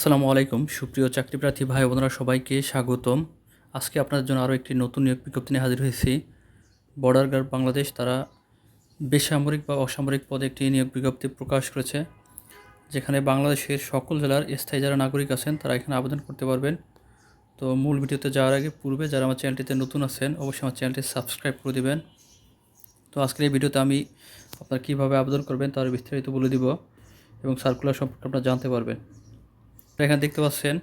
আসসালামু আলাইকুম। সুপ্রিয় চাকরিপ্রার্থী ভাই বোনেরা, সবাইকে স্বাগতম। আজকে আপনাদের জন্য আরও একটি নতুন নিয়োগ বিজ্ঞপ্তি নিয়ে হাজির হয়েছি। বর্ডার গার্ড বাংলাদেশ তারা বেসামরিক বা অসামরিক পদে একটি নিয়োগ বিজ্ঞপ্তি প্রকাশ করেছে, যেখানে বাংলাদেশের সকল জেলার স্থায়ী যারা নাগরিক আছেন, তারা এখানে আবেদন করতে পারবেন। তো মূল ভিডিওতে যাওয়ার আগে পূর্বে যারা আমার চ্যানেলটিতে নতুন আছেন, অবশ্যই আমার চ্যানেলটি সাবস্ক্রাইব করে দেবেন। তো আজকের এই ভিডিওতে আমি আপনার কীভাবে আবেদন করবেন, তার বিস্তারিত বলে দিব এবং সার্কুলার সম্পর্কে আপনারা জানতে পারবেন। এখানে দেখতে পাচ্ছেন,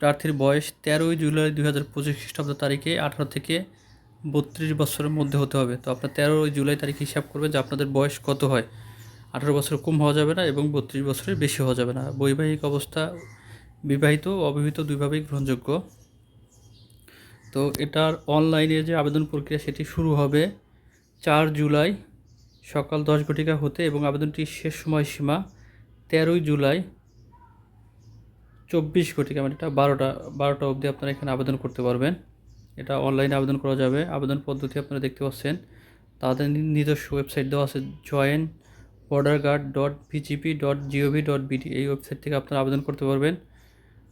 প্রার্থীর বয়স তেরোই জুলাই দুই হাজার পঁচিশ খ্রিস্টাব্দ তারিখে আঠারো থেকে বত্রিশ বছরের মধ্যে হতে হবে। তো আপনার তেরোই জুলাই তারিখ হিসাব করবেন যে আপনাদের বয়স কত হয়। আঠারো বছর কম হওয়া যাবে না এবং বত্রিশ বছরের বেশি হওয়া যাবে না। বৈবাহিক অবস্থা বিবাহিত অবিবাহিত দুইভাবেই গ্রহণযোগ্য। তো এটার অনলাইনে যে আবেদন প্রক্রিয়া সেটি শুরু হবে চার জুলাই সকাল দশ ঘটিকা হতে এবং আবেদনটির শেষ সময়সীমা তেরোই জুলাই চব্বিশ ঘটিকা মানে এটা বারোটা বারোটা অবধি আপনারা এখানে আবেদন করতে পারবেন। এটা অনলাইনে আবেদন করা যাবে। আবেদন পদ্ধতি আপনারা দেখতে পাচ্ছেন। তাদের নিজস্ব ওয়েবসাইট দেওয়া আছে join border guard dot BGB dot GOV dot BD এই ওয়েবসাইট থেকে আপনারা আবেদন করতে পারবেন।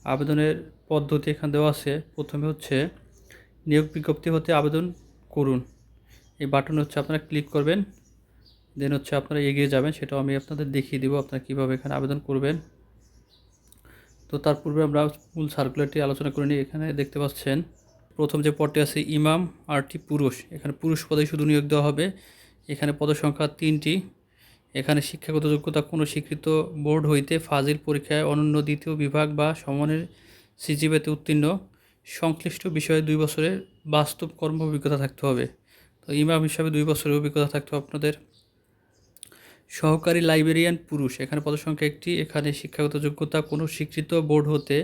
আবেদনের পদ্ধতি এখানে দেওয়া আছে। প্রথমে হচ্ছে নিয়োগ বিজ্ঞপ্তি হতে আবেদন করুন। এই বাটনে হচ্ছে আপনারা ক্লিক করবেন। দেন হচ্ছে আপনারা এগিয়ে যাবেন। সেটাও আমি আপনাদের দেখিয়ে দেবো আপনারা কীভাবে এখানে আবেদন করবেন। তো তার পূর্বে আমরা মূল সার্কুলারটি আলোচনা করে নিই। এখানে দেখতে পাচ্ছেন, প্রথম যে পদটি আছে ইমাম, আরটি পুরুষ। এখানে পুরুষ পদে শুধু নিয়োগ দেওয়া হবে। এখানে পদসংখ্যা তিনটি। এখানে শিক্ষাগত যোগ্যতা কোনো স্বীকৃত বোর্ড হইতে ফাজিল পরীক্ষায় অনন্য দ্বিতীয় বিভাগ বা সমনের সিজিবেতে উত্তীর্ণ। সংশ্লিষ্ট বিষয়ে দুই বছরের বাস্তব কর্ম অভিজ্ঞতা থাকতে হবে। তো ইমাম হিসাবে দুই বছরের অভিজ্ঞতা থাকতে হবে আপনাদের। সহকারী লাইব্রেরিয়ান পুরুষ। এখানে পদসংখ্যা একটি। এখানে শিক্ষাগত যোগ্যতা কোনো স্বীকৃত বোর্ড হতে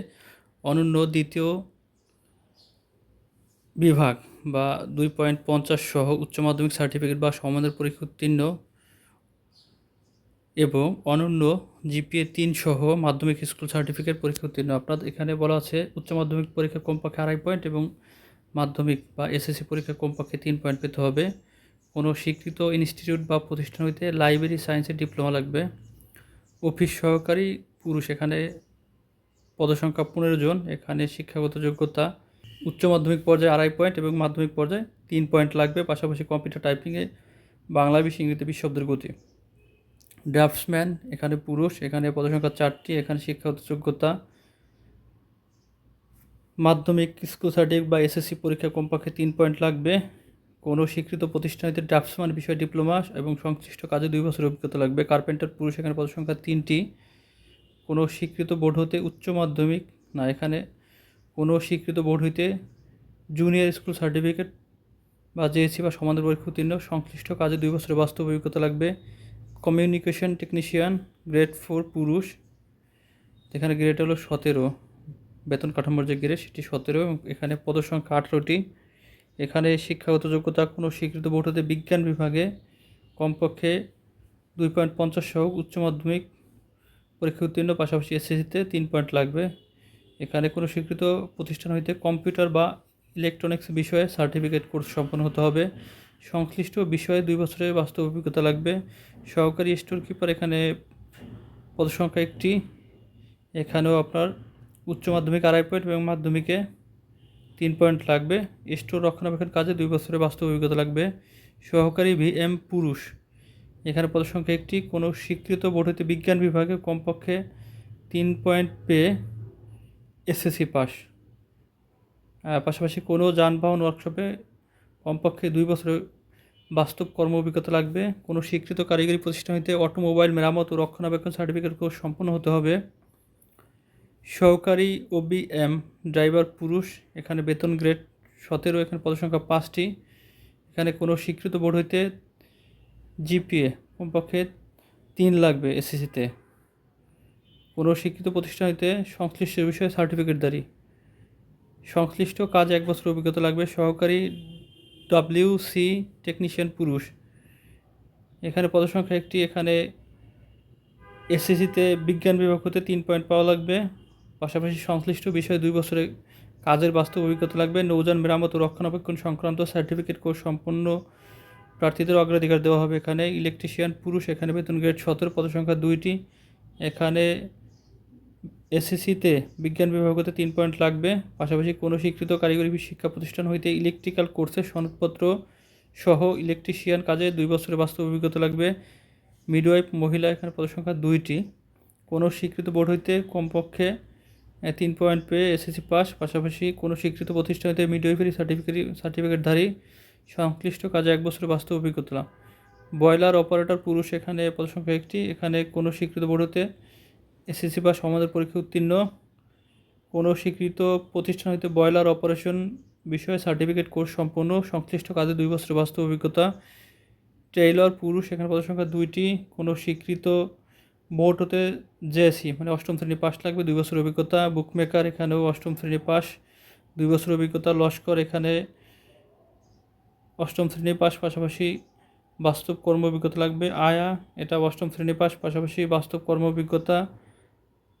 অনন্য দ্বিতীয় বিভাগ বা দুই পয়েন্ট পঞ্চাশ সহ উচ্চ মাধ্যমিক সার্টিফিকেট বা সমানের পরীক্ষা উত্তীর্ণ এবং অনন্য জিপিএ তিন সহ মাধ্যমিক স্কুল সার্টিফিকেট পরীক্ষা উত্তীর্ণ। আপনার এখানে বলা আছে উচ্চ মাধ্যমিক পরীক্ষা কমপক্ষে আড়াই পয়েন্ট এবং মাধ্যমিক বা এসএসসি পরীক্ষা কমপক্ষে তিন পয়েন্ট পেতে হবে। কোনো স্বীকৃত ইনস্টিটিউট বা প্রতিষ্ঠান হইতে লাইব্রেরি সায়েন্সের ডিপ্লোমা লাগবে। অফিস সহকারী পুরুষ, এখানে পদসংখ্যা পনেরো জন, এখানে শিক্ষাগত যোগ্যতা, উচ্চ মাধ্যমিক পর্যায়ে আড়াই পয়েন্ট এবং মাধ্যমিক পর্যায়ে তিন পয়েন্ট লাগবে, পাশাপাশি কম্পিউটার টাইপিংয়ে বাংলা বিশ ইংরেজিতে বিশ শব্দের গতি। ড্রাফটসম্যান, এখানে পুরুষ, এখানে পদসংখ্যা চারটি, এখানে শিক্ষাগত যোগ্যতা। মাধ্যমিক স্কুল সার্টিফিকেট বা এসএসসি পরীক্ষা কমপক্ষে তিন পয়েন্ট লাগবে। কোনো স্বীকৃত প্রতিষ্ঠানিতে ড্রাফটসম্যান বিষয়ে ডিপ্লোমা এবং সংশ্লিষ্ট কাজে দুই বছর অভিজ্ঞতা লাগবে। কার্পেন্টার পুরুষ এখানে পদসংখ্যা তিনটি। কোনো স্বীকৃত বোর্ড হতে উচ্চ মাধ্যমিক, না, এখানে কোনো স্বীকৃত বোর্ড হইতে জুনিয়র স্কুল সার্টিফিকেট বা জেএসসি বা সমানের পরীক্ষা উত্তীর্ণ, সংশ্লিষ্ট কাজে দুই বছরের বাস্তব অভিজ্ঞতা লাগবে। কমিউনিকেশন টেকনিশিয়ান, গ্রেড ফোর পুরুষ এখানে গ্রেড হলো সতেরো। বেতন কাঠামোর যে গ্রেড, সেটি সতেরো এবং এখানে পদসংখ্যা আঠেরোটি। এখানে শিক্ষাগত যোগ্যতা কোনো স্বীকৃত বোর্ড হতে বিজ্ঞান বিভাগে কমপক্ষে দুই পয়েন্ট পঞ্চাশ সহ উচ্চ মাধ্যমিক পরীক্ষা উত্তীর্ণ, পাশাপাশি এসএসসিতে তিন পয়েন্ট লাগবে। এখানে কোনো স্বীকৃত প্রতিষ্ঠান হইতে কম্পিউটার বা ইলেকট্রনিক্স বিষয়ে সার্টিফিকেট কোর্স সম্পন্ন হতে হবে। সংশ্লিষ্ট বিষয়ে দুই বছরের বাস্তব অভিজ্ঞতা লাগবে। সহকারী স্টোর কিপার এখানে পদসংখ্যা একটি। এখানেও আপনার উচ্চ মাধ্যমিক আড়াই পয়েন্ট এবং মাধ্যমিকে তিন পয়েন্ট লাগবে। স্টোর রক্ষণাবেক্ষণ কাজে দুই বছরের বাস্তব অভিজ্ঞতা লাগবে। সহকারী ভিএম পুরুষ। এখানে পদসংখ্যা একটি। কোনো স্বীকৃত বোর্ড বিজ্ঞান বিভাগে কমপক্ষে তিন পয়েন্ট পেয়ে এসএসসি পাস। পাশাপাশি কোনো যানবাহন ওয়ার্কশপে কমপক্ষে দুই বছরের বাস্তব কর্ম অভিজ্ঞতা লাগবে। কোনো স্বীকৃত কারিগরি প্রতিষ্ঠান হইতে অটোমোবাইল মেরামত ও রক্ষণাবেক্ষণ সার্টিফিকেট সম্পন্ন হতে হবে। সহকারী ওবিএম ড্রাইভার পুরুষ, এখানে বেতন গ্রেড সতেরো, এখানে পদসংখ্যা পাঁচটি। এখানে কোনো স্বীকৃত বোর্ড হইতে জিপিএ কমপক্ষে তিন লাগবে এসএসসিতে কোনো শিক্ষিত প্রতিষ্ঠান হইতে সংশ্লিষ্ট বিষয়ে সার্টিফিকেটদারি সংশ্লিষ্ট কাজ এক বছর অভিজ্ঞতা লাগবে, সহকারী ডাব্লিউ সি টেকনিশিয়ান পুরুষ। এখানে পদসংখ্যা একটি, এখানে এসএসসিতে বিজ্ঞান বিভাগ হতে তিন পয়েন্ট পাওয়া লাগবে। পাশাপাশি সংশ্লিষ্ট বিষয়ে দুই বছরে কাজের বাস্তব অভিজ্ঞতা লাগবে। নৌযান, মেরামত ও রক্ষণাবেক্ষণ সংক্রান্ত সার্টিফিকেট কোর্স সম্পন্ন প্রার্থীদের অগ্রাধিকার দেওয়া হবে এখানে। ইলেকট্রিশিয়ান, পুরুষ, এখানে বেতন গ্রেড সতেরো, পদসংখ্যা দুইটি। এখানে এসএসসিতে বিজ্ঞান বিভাগ হতে তিন পয়েন্ট লাগবে। পাশাপাশি কোনো স্বীকৃত কারিগরি শিক্ষা প্রতিষ্ঠান হইতে ইলেকট্রিক্যাল কোর্সের সনদপত্র সহ ইলেকট্রিশিয়ান কাজে দুই বছরের বাস্তব অভিজ্ঞতা লাগবে। মিডওয়াইফ, মহিলা, এখানে পদসংখ্যা দুইটি। কোনো স্বীকৃত বোর্ড হইতে কমপক্ষে তিন পয়েন্ট পেয়ে এসএসসি পাস, পাশাপাশি কোনো স্বীকৃত প্রতিষ্ঠান হইতে মিডওয়াইফারি সার্টিফিকেট সার্টিফিকেটধারী সংশ্লিষ্ট কাজে এক বছরের বাস্তব অভিজ্ঞতা বয়লার অপারেটর পুরুষ এখানে পদসংখ্যা একটি। এখানে কোনো স্বীকৃত বোর্ড হতে এসএসসি বা সমাজের পরীক্ষা উত্তীর্ণ। কোনো স্বীকৃত প্রতিষ্ঠান হইতে বয়লার অপারেশন বিষয়ে সার্টিফিকেট কোর্স সম্পন্ন। সংশ্লিষ্ট কাজে দুই বছরের বাস্তব অভিজ্ঞতা। টেইলর পুরুষ এখানে পদসংখ্যা দুইটি। কোনো স্বীকৃত বোর্ড হতে জেএসি মানে অষ্টম শ্রেণি পাস লাগবে, দুই বছর অভিজ্ঞতা বুকমেকার এখানেও অষ্টম শ্রেণি পাস দুই বছর অভিজ্ঞতা লস্কর এখানে অষ্টম শ্রেণি পাস পাশাপাশি বাস্তব কর্ম অভিজ্ঞতা লাগবে, আয়া, এটা অষ্টম শ্রেণি পাস পাশাপাশি বাস্তব কর্ম অভিজ্ঞতা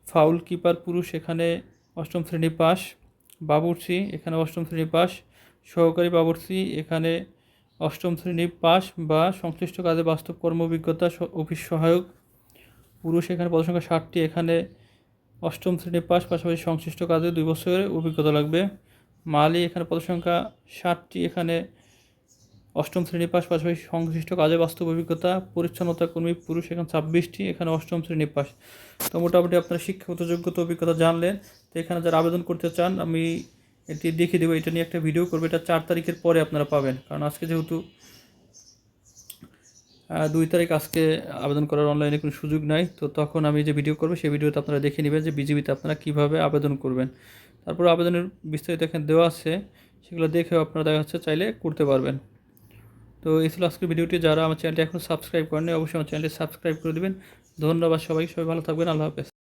ফাউল কিপার পুরুষ এখানে অষ্টম শ্রেণি পাস বাবুর্চি এখানে অষ্টম শ্রেণি পাস সহকারী বাবুর্চি এখানে অষ্টম শ্রেণি পাস বা সংশ্লিষ্ট কাজে বাস্তব কর্ম অভিজ্ঞতা অফিস সহায়ক পুরুষ এখানে পদসংখ্যা ষাটটি, এখানে অষ্টম শ্রেণি পাস, পাশাপাশি সংশ্লিষ্ট কাজে দুই বছরের অভিজ্ঞতা লাগবে। মালি এখানে পদসংখ্যা ষাটটি, এখানে অষ্টম শ্রেণি পাস, পাশাপাশি সংশ্লিষ্ট কাজে বাস্তব অভিজ্ঞতা, পরিচ্ছন্নতা কর্মী পুরুষ এখানে ছাব্বিশটি, এখানে অষ্টম শ্রেণি পাস। তো মোটামুটি আপনার শিক্ষাগত যোগ্যতা, অভিজ্ঞতা জানলেন। তো এখানে যারা আবেদন করতে চান, আমি এটি দেখিয়ে দেবো। এটা নিয়ে একটা ভিডিও করব। এটা চার তারিখের পরে আপনারা পাবেন। কারণ আজকে যেহেতু দুই তারিখ আজকে আবেদন করার অনলাইনে কোনো সুযোগ নাই। তো তখন আমি যে ভিডিও করব, সেই ভিডিওতে আপনারা দেখে নেবেন যে বিজিবিতে আপনারা কীভাবে আবেদন করবেন। তারপর আবেদনের বিস্তারিত এখানে দেওয়া আছে, সেগুলো দেখেও আপনারা দেখা যাচ্ছে চাইলে করতে পারবেন। তো এই ছিল আজকের ভিডিওটি যারা আমার চ্যানেলটি এখন সাবস্ক্রাইব করেনি অবশ্যই আমার চ্যানেলটি সাবস্ক্রাইব করে দেবেন। ধন্যবাদ সবাই সবাই ভালো থাকবেন, আল্লাহ হাফেজ।